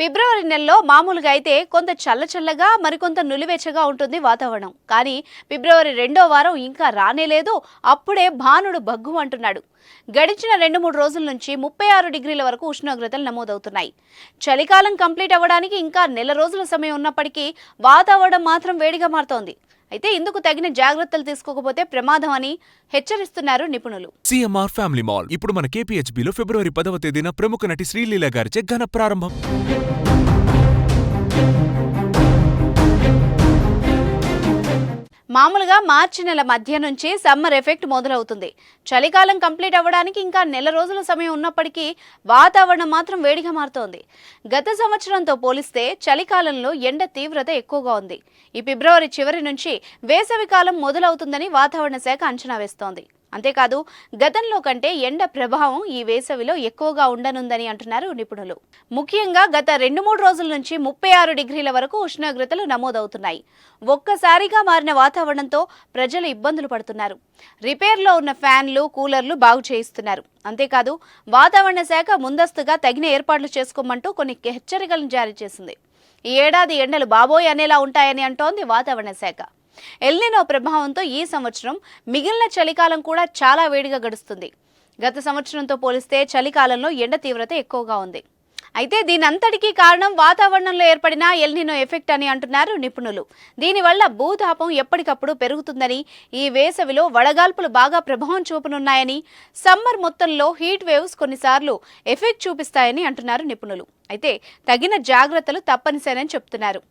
ఫిబ్రవరి నెలలో మామూలుగా అయితే కొంత చల్లచల్లగా మరికొంత నులివెచ్చగా ఉంటుంది వాతావరణం. కానీ ఫిబ్రవరి రెండో వారం ఇంకా రానేలేదు అప్పుడే భానుడు భగ్గు అంటున్నాడు. గడిచిన రెండు మూడు రోజుల నుంచి ముప్పై ఆరు డిగ్రీల వరకు ఉష్ణోగ్రతలు నమోదవుతున్నాయి. చలికాలం కంప్లీట్ అవ్వడానికి ఇంకా నెల రోజుల సమయం ఉన్నప్పటికీ వాతావరణం మాత్రం వేడిగా మారుతోంది. అయితే ఇందుకు తగిన జాగ్రత్తలు తీసుకోకపోతే ప్రమాదం అని హెచ్చరిస్తున్నారు నిపుణులు. సిఎంఆర్ ఫ్యామిలీ మాల్ ఇప్పుడు మన కేపీహెచ్బీలో ఫిబ్రవరి పదవ తేదీన ప్రముఖ నటి శ్రీలీల గారిచే ఘన ప్రారంభం. మామూలుగా మార్చి నెల మధ్య నుంచి సమ్మర్ ఎఫెక్ట్ మొదలవుతుంది. చలికాలం కంప్లీట్ అవ్వడానికి ఇంకా నెల రోజుల సమయం ఉన్నప్పటికీ వాతావరణం మాత్రం వేడిగా మారుతోంది. గత సంవత్సరంతో పోలిస్తే చలికాలంలో ఎండ తీవ్రత ఎక్కువగా ఉంది. ఈ ఫిబ్రవరి చివరి నుంచి వేసవి కాలం మొదలవుతుందని వాతావరణ శాఖ అంచనా వేస్తోంది. అంతేకాదు గతంలో కంటే ఎండ ప్రభావం ఈ వేసవిలో ఎక్కువగా ఉండనుందని అంటున్నారు నిపుణులు. ముఖ్యంగా గత రెండు మూడు రోజుల నుంచి ముప్పై ఆరు డిగ్రీల వరకు ఉష్ణోగ్రతలు నమోదవుతున్నాయి. ఒక్కసారిగా మారిన వాతావరణంతో ప్రజలు ఇబ్బందులు పడుతున్నారు. రిపేర్లో ఉన్న ఫ్యాన్లు కూలర్లు బాగు చేయిస్తున్నారు. అంతేకాదు వాతావరణ శాఖ ముందస్తుగా తగిన ఏర్పాట్లు చేసుకోమంటూ కొన్ని హెచ్చరికలను జారీ చేసింది. ఈ ఏడాది ఎండలు బాబోయ్ అనేలా ఉంటాయని అంటోంది వాతావరణ శాఖ. ఎల్నినో ప్రభావంతో ఈ సంవత్సరం మిగిలిన చలికాలం కూడా చాలా వేడిగా గడుస్తుంది. గత సంవత్సరంతో పోలిస్తే చలికాలంలో ఎండ తీవ్రత ఎక్కువగా ఉంది. అయితే దీనంతటికీ కారణం వాతావరణంలో ఏర్పడిన ఎల్నినో ఎఫెక్ట్ అని అంటున్నారు నిపుణులు. దీనివల్ల భూతాపం ఎప్పటికప్పుడు పెరుగుతుందని ఈ వేసవిలో వడగాల్పులు బాగా ప్రభావం చూపనున్నాయని సమ్మర్ మొత్తంలో హీట్ వేవ్స్ కొన్నిసార్లు ఎఫెక్ట్ చూపిస్తాయని అంటున్నారు నిపుణులు. అయితే తగిన జాగ్రత్తలు తప్పనిసరి అని చెప్తున్నారు.